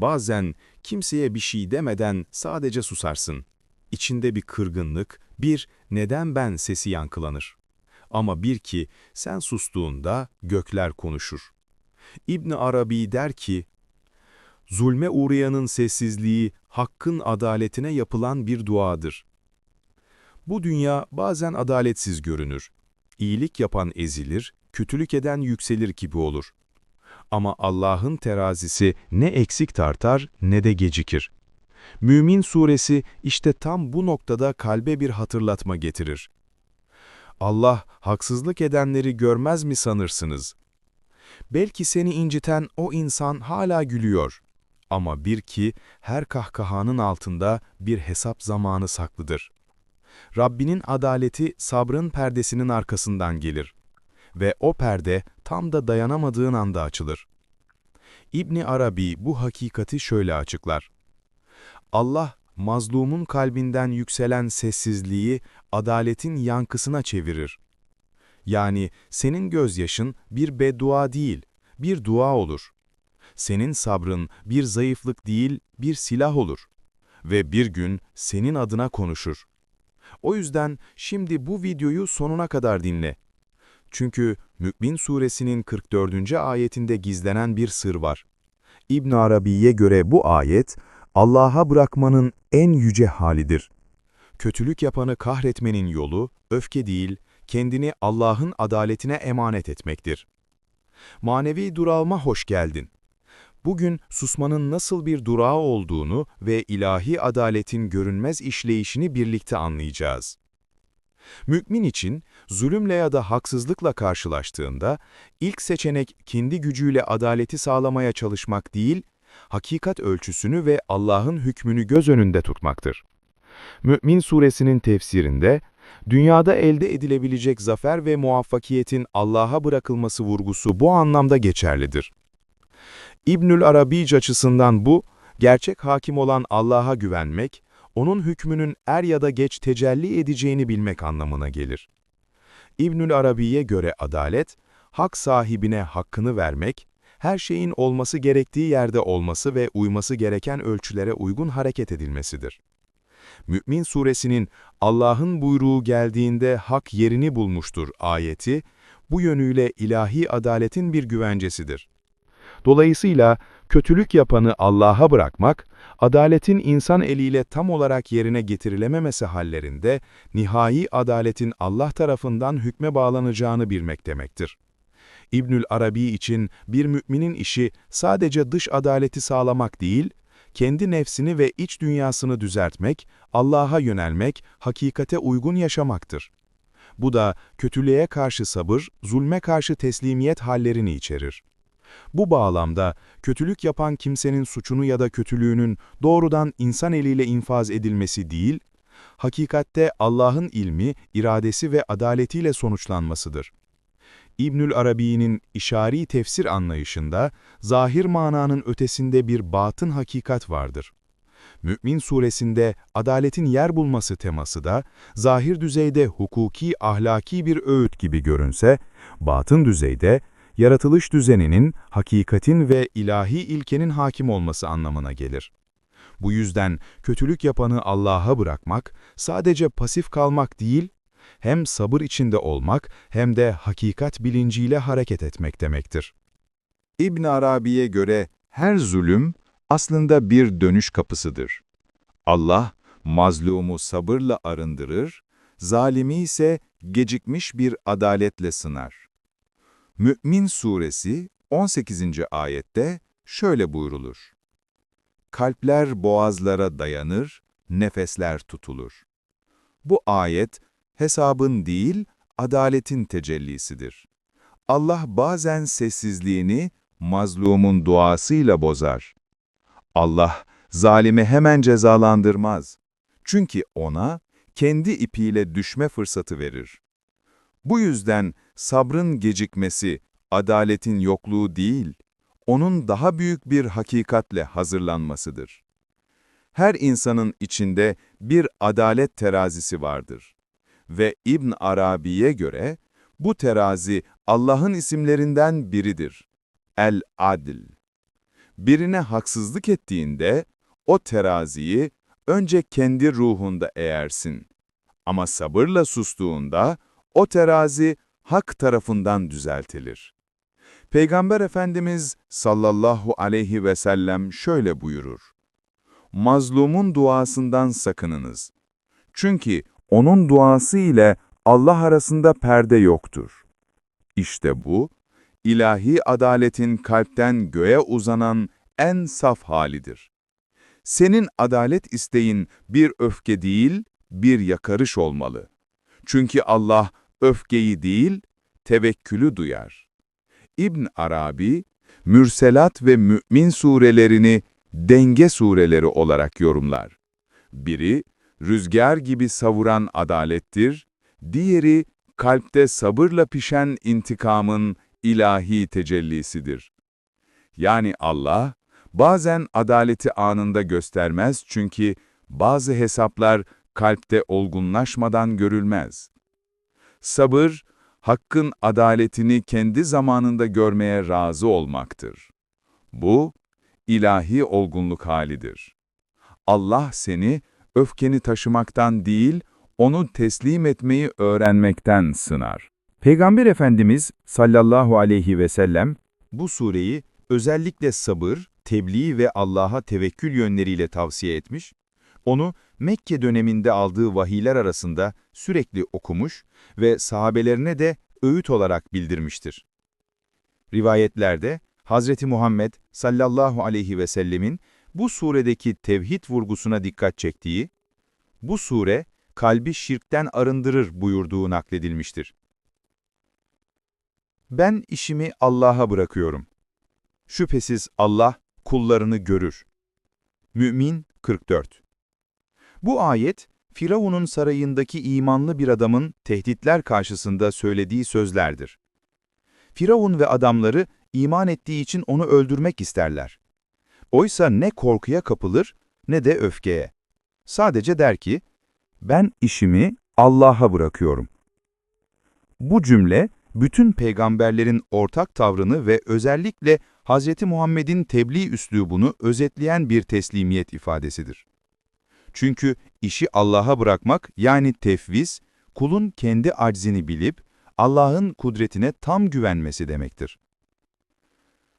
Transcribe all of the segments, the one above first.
Bazen kimseye bir şey demeden sadece susarsın. İçinde bir kırgınlık, bir neden ben sesi yankılanır. Ama bir ki sen sustuğunda gökler konuşur. İbn Arabi der ki, Zulme uğrayanın sessizliği, hakkın adaletine yapılan bir duadır. Bu dünya bazen adaletsiz görünür. İyilik yapan ezilir, kötülük eden yükselir gibi olur. Ama Allah'ın terazisi ne eksik tartar ne de gecikir. Mümin suresi işte tam bu noktada kalbe bir hatırlatma getirir. Allah haksızlık edenleri görmez mi sanırsınız? Belki seni inciten o insan hala gülüyor. Ama bir ki her kahkahanın altında bir hesap zamanı saklıdır. Rabbinin adaleti sabrın perdesinin arkasından gelir. Ve o perde tam da dayanamadığın anda açılır. İbni Arabi bu hakikati şöyle açıklar. Allah, mazlumun kalbinden yükselen sessizliği adaletin yankısına çevirir. Yani senin gözyaşın bir beddua değil, bir dua olur. Senin sabrın bir zayıflık değil, bir silah olur. Ve bir gün senin adına konuşur. O yüzden şimdi bu videoyu sonuna kadar dinle. Çünkü Mü'min suresinin 44. ayetinde gizlenen bir sır var. İbn Arabi'ye göre bu ayet, Allah'a bırakmanın en yüce halidir. Kötülük yapanı kahretmenin yolu, öfke değil, kendini Allah'ın adaletine emanet etmektir. Manevi durağıma hoş geldin. Bugün susmanın nasıl bir durağı olduğunu ve ilahi adaletin görünmez işleyişini birlikte anlayacağız. Mümin için zulümle ya da haksızlıkla karşılaştığında ilk seçenek kendi gücüyle adaleti sağlamaya çalışmak değil, hakikat ölçüsünü ve Allah'ın hükmünü göz önünde tutmaktır. Mü'min suresinin tefsirinde, dünyada elde edilebilecek zafer ve muvaffakiyetin Allah'a bırakılması vurgusu bu anlamda geçerlidir. İbnül Arabic açısından bu, gerçek hakim olan Allah'a güvenmek, onun hükmünün er ya da geç tecelli edeceğini bilmek anlamına gelir. İbnül Arabi'ye göre adalet, hak sahibine hakkını vermek, her şeyin olması gerektiği yerde olması ve uyması gereken ölçülere uygun hareket edilmesidir. Mü'min suresinin Allah'ın buyruğu geldiğinde hak yerini bulmuştur ayeti, bu yönüyle ilahi adaletin bir güvencesidir. Dolayısıyla kötülük yapanı Allah'a bırakmak, adaletin insan eliyle tam olarak yerine getirilememesi hallerinde nihai adaletin Allah tarafından hükme bağlanacağını bilmek demektir. İbnül Arabi için bir müminin işi sadece dış adaleti sağlamak değil, kendi nefsini ve iç dünyasını düzeltmek, Allah'a yönelmek, hakikate uygun yaşamaktır. Bu da kötülüğe karşı sabır, zulme karşı teslimiyet hallerini içerir. Bu bağlamda kötülük yapan kimsenin suçunu ya da kötülüğünün doğrudan insan eliyle infaz edilmesi değil, hakikatte Allah'ın ilmi, iradesi ve adaletiyle sonuçlanmasıdır. İbnül Arabi'nin işari tefsir anlayışında zahir mananın ötesinde bir batın hakikat vardır. Mü'min suresinde adaletin yer bulması teması da zahir düzeyde hukuki ahlaki bir öğüt gibi görünse, batın düzeyde yaratılış düzeninin, hakikatin ve ilahi ilkenin hakim olması anlamına gelir. Bu yüzden kötülük yapanı Allah'a bırakmak, sadece pasif kalmak değil, hem sabır içinde olmak hem de hakikat bilinciyle hareket etmek demektir. İbn Arabi'ye göre her zulüm aslında bir dönüş kapısıdır. Allah, mazlumu sabırla arındırır, zalimi ise gecikmiş bir adaletle sınar. Mü'min suresi 18. ayette şöyle buyrulur. Kalpler boğazlara dayanır, nefesler tutulur. Bu ayet hesabın değil, adaletin tecellisidir. Allah bazen sessizliğini mazlumun duasıyla bozar. Allah zalimi hemen cezalandırmaz. Çünkü ona kendi ipiyle düşme fırsatı verir. Bu yüzden sabrın gecikmesi, adaletin yokluğu değil, onun daha büyük bir hakikatle hazırlanmasıdır. Her insanın içinde bir adalet terazisi vardır. Ve İbn Arabi'ye göre bu terazi Allah'ın isimlerinden biridir. El-Adl. Birine haksızlık ettiğinde o teraziyi önce kendi ruhunda eğersin. Ama sabırla sustuğunda o terazi hak tarafından düzeltilir. Peygamber Efendimiz sallallahu aleyhi ve sellem şöyle buyurur. Mazlumun duasından sakınınız. Çünkü onun duası ile Allah arasında perde yoktur. İşte bu, ilahi adaletin kalpten göğe uzanan en saf halidir. Senin adalet isteğin bir öfke değil, bir yakarış olmalı. Çünkü Allah öfkeyi değil, tevekkülü duyar. İbn Arabi, Mürselat ve Mü'min surelerini denge sureleri olarak yorumlar. Biri, rüzgar gibi savuran adalettir, diğeri, kalpte sabırla pişen intikamın ilahi tecellisidir. Yani Allah, bazen adaleti anında göstermez çünkü bazı hesaplar kalpte olgunlaşmadan görülmez. Sabır, hakkın adaletini kendi zamanında görmeye razı olmaktır. Bu, ilahi olgunluk halidir. Allah seni öfkeni taşımaktan değil, onu teslim etmeyi öğrenmekten sınar. Peygamber Efendimiz sallallahu aleyhi ve sellem bu sureyi özellikle sabır, tebliğ ve Allah'a tevekkül yönleriyle tavsiye etmiş, onu Mekke döneminde aldığı vahiyler arasında sürekli okumuş ve sahabelerine de öğüt olarak bildirmiştir. Rivayetlerde Hazreti Muhammed sallallahu aleyhi ve sellemin bu suredeki tevhid vurgusuna dikkat çektiği, bu sure kalbi şirkten arındırır buyurduğu nakledilmiştir. Ben işimi Allah'a bırakıyorum. Şüphesiz Allah kullarını görür. Mü'min 44 Bu ayet, Firavun'un sarayındaki imanlı bir adamın tehditler karşısında söylediği sözlerdir. Firavun ve adamları iman ettiği için onu öldürmek isterler. Oysa ne korkuya kapılır ne de öfkeye. Sadece der ki, ben işimi Allah'a bırakıyorum. Bu cümle, bütün peygamberlerin ortak tavrını ve özellikle Hz. Muhammed'in tebliğ üslubunu özetleyen bir teslimiyet ifadesidir. Çünkü işi Allah'a bırakmak yani tefviz, kulun kendi aczini bilip Allah'ın kudretine tam güvenmesi demektir.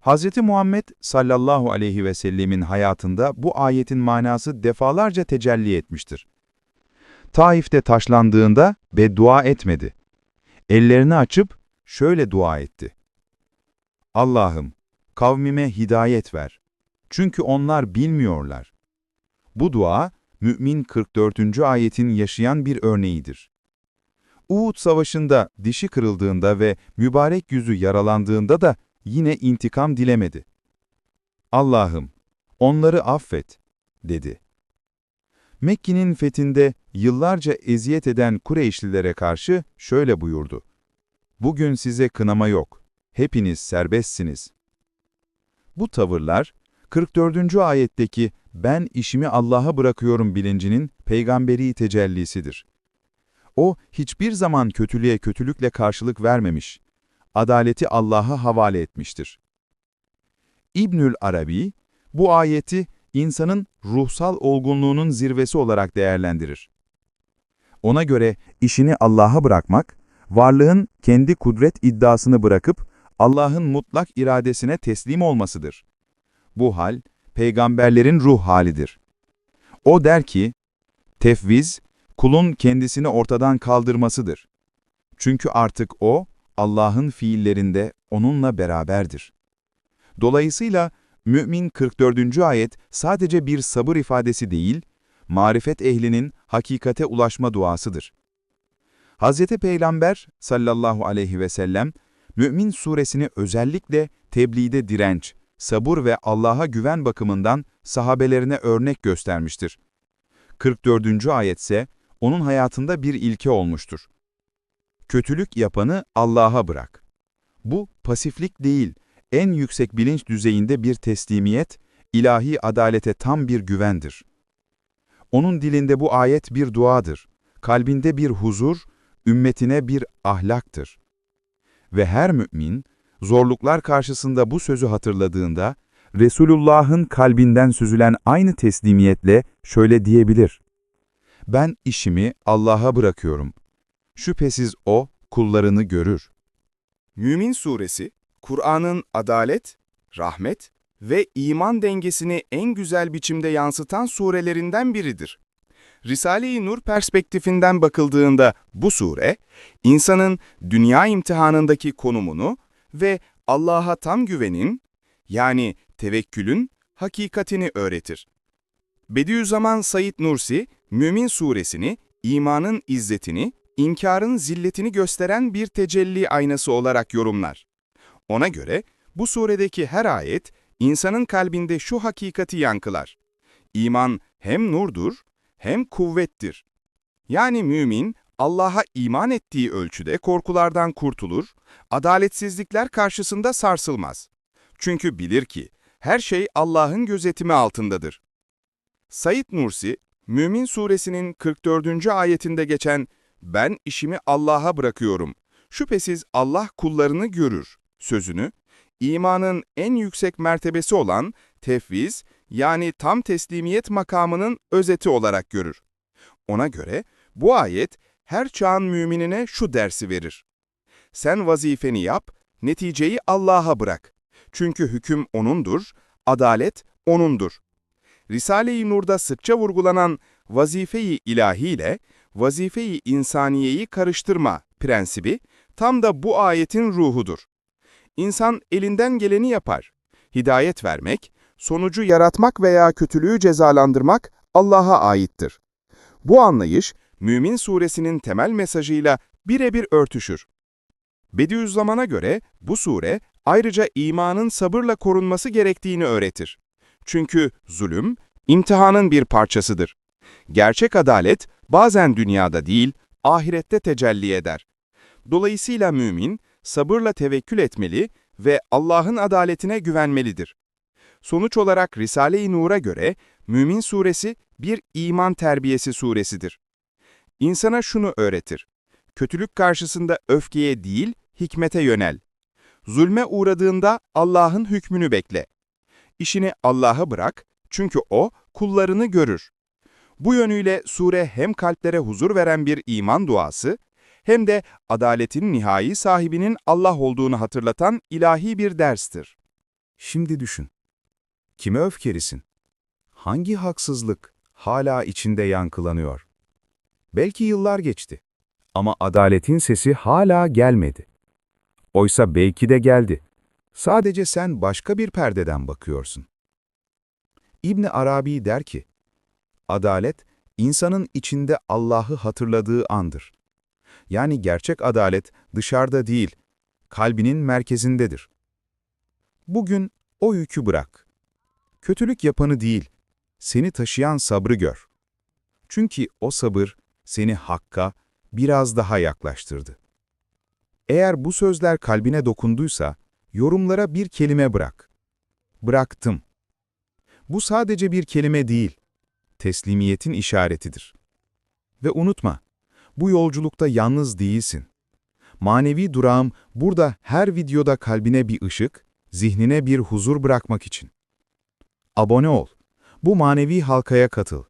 Hz. Muhammed sallallahu aleyhi ve sellemin hayatında bu ayetin manası defalarca tecelli etmiştir. Taif'te taşlandığında beddua etmedi. Ellerini açıp şöyle dua etti. Allah'ım, kavmime hidayet ver. Çünkü onlar bilmiyorlar. Bu dua, Mü'min 44. ayetin yaşayan bir örneğidir. Uhud Savaşı'nda dişi kırıldığında ve mübarek yüzü yaralandığında da yine intikam dilemedi. Allah'ım, onları affet, dedi. Mekke'nin fethinde yıllarca eziyet eden Kureyşlilere karşı şöyle buyurdu. Bugün size kınama yok, hepiniz serbestsiniz. Bu tavırlar, 44. ayetteki ben işimi Allah'a bırakıyorum bilincinin peygamberi tecellisidir. O, hiçbir zaman kötülüğe kötülükle karşılık vermemiş, adaleti Allah'a havale etmiştir. İbnül Arabi, bu ayeti insanın ruhsal olgunluğunun zirvesi olarak değerlendirir. Ona göre işini Allah'a bırakmak, varlığın kendi kudret iddiasını bırakıp Allah'ın mutlak iradesine teslim olmasıdır. Bu hal, peygamberlerin ruh halidir. O der ki, tefviz, kulun kendisini ortadan kaldırmasıdır. Çünkü artık o, Allah'ın fiillerinde onunla beraberdir. Dolayısıyla, Mü'min 44. ayet sadece bir sabır ifadesi değil, marifet ehlinin hakikate ulaşma duasıdır. Hz. Peygamber sallallahu aleyhi ve sellem, Mü'min suresini özellikle tebliğde direnç, sabır ve Allah'a güven bakımından sahabelerine örnek göstermiştir. 44. ayetse onun hayatında bir ilke olmuştur. Kötülük yapanı Allah'a bırak. Bu pasiflik değil, en yüksek bilinç düzeyinde bir teslimiyet, ilahi adalete tam bir güvendir. Onun dilinde bu ayet bir duadır, kalbinde bir huzur, ümmetine bir ahlaktır. Ve her mümin, zorluklar karşısında bu sözü hatırladığında Resulullah'ın kalbinden süzülen aynı teslimiyetle şöyle diyebilir. Ben işimi Allah'a bırakıyorum. Şüphesiz O kullarını görür. Mümin Suresi, Kur'an'ın adalet, rahmet ve iman dengesini en güzel biçimde yansıtan surelerinden biridir. Risale-i Nur perspektifinden bakıldığında bu sure, insanın dünya imtihanındaki konumunu ve Allah'a tam güvenin, yani tevekkülün hakikatini öğretir. Bediüzzaman Said Nursi, Mümin suresini, imanın izzetini, inkarın zilletini gösteren bir tecelli aynası olarak yorumlar. Ona göre bu suredeki her ayet insanın kalbinde şu hakikati yankılar. İman hem nurdur hem kuvvettir. Yani mümin Allah'a iman ettiği ölçüde korkulardan kurtulur, adaletsizlikler karşısında sarsılmaz. Çünkü bilir ki her şey Allah'ın gözetimi altındadır. Said Nursi, Mümin suresinin 44. ayetinde geçen ben işimi Allah'a bırakıyorum. Şüphesiz Allah kullarını görür sözünü, imanın en yüksek mertebesi olan tefviz yani tam teslimiyet makamının özeti olarak görür. Ona göre bu ayet her çağın müminine şu dersi verir. Sen vazifeni yap, neticeyi Allah'a bırak. Çünkü hüküm O'nundur, adalet O'nundur. Risale-i Nur'da sıkça vurgulanan vazife-i ilahi ile vazife-i insaniyeyi karıştırma prensibi tam da bu ayetin ruhudur. İnsan elinden geleni yapar. Hidayet vermek, sonucu yaratmak veya kötülüğü cezalandırmak Allah'a aittir. Bu anlayış, Mümin suresinin temel mesajıyla birebir örtüşür. Bediüzzaman'a göre bu sure ayrıca imanın sabırla korunması gerektiğini öğretir. Çünkü zulüm, imtihanın bir parçasıdır. Gerçek adalet bazen dünyada değil, ahirette tecelli eder. Dolayısıyla mümin, sabırla tevekkül etmeli ve Allah'ın adaletine güvenmelidir. Sonuç olarak Risale-i Nur'a göre Mümin Suresi bir iman terbiyesi suresidir. İnsana şunu öğretir. Kötülük karşısında öfkeye değil, hikmete yönel. Zulme uğradığında Allah'ın hükmünü bekle. İşini Allah'a bırak çünkü O kullarını görür. Bu yönüyle sure hem kalplere huzur veren bir iman duası, hem de adaletin nihai sahibinin Allah olduğunu hatırlatan ilahi bir derstir. Şimdi düşün. Kime öfkelisin? Hangi haksızlık hala içinde yankılanıyor? Belki yıllar geçti. Ama adaletin sesi hala gelmedi. Oysa belki de geldi. Sadece sen başka bir perdeden bakıyorsun. İbni Arabi der ki, Adalet, insanın içinde Allah'ı hatırladığı andır. Yani gerçek adalet dışarıda değil, kalbinin merkezindedir. Bugün o yükü bırak. Kötülük yapanı değil, seni taşıyan sabrı gör. Çünkü o sabır seni Hakk'a biraz daha yaklaştırdı. Eğer bu sözler kalbine dokunduysa, yorumlara bir kelime bırak. Bıraktım. Bu sadece bir kelime değil, teslimiyetin işaretidir. Ve unutma, bu yolculukta yalnız değilsin. Manevi durağım burada her videoda kalbine bir ışık, zihnine bir huzur bırakmak için. Abone ol. Bu manevi halkaya katıl.